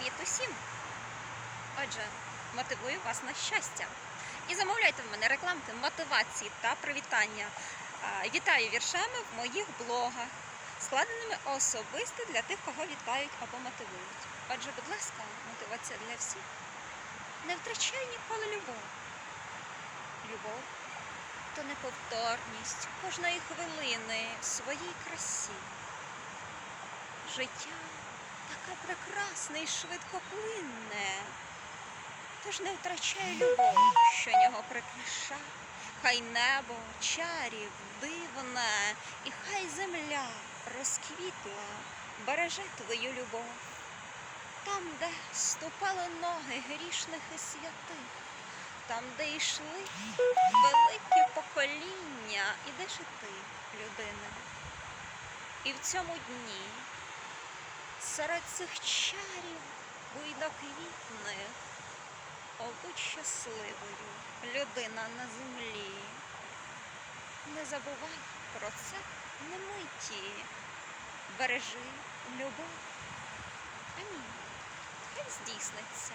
Привіт усім! Отже, мотивую вас на щастя. І замовляйте в мене рекламки мотивації та привітання. Вітаю віршами в моїх блогах, складеними особисто для тих, кого вітають або мотивують. Отже, будь ласка, мотивація для всіх. Не втрачай ніколи любов. Любов то неповторність кожної хвилини в своїй красі. Життя така прекрасна і швидкоплинне. Тож не втрачай любов, що нього прикраша. Хай небо чарів дивне, і хай земля розквітла, береже твою любов. Там, де ступали ноги грішних і святих, там, де йшли великі покоління, ідеш і ти, людина. І в цьому дні серед цих чарів буйно квітних, О, будь щасливою, людина на землі. Не забувай про це не миті. Бережи любов. Амінь. Хай здійсниться.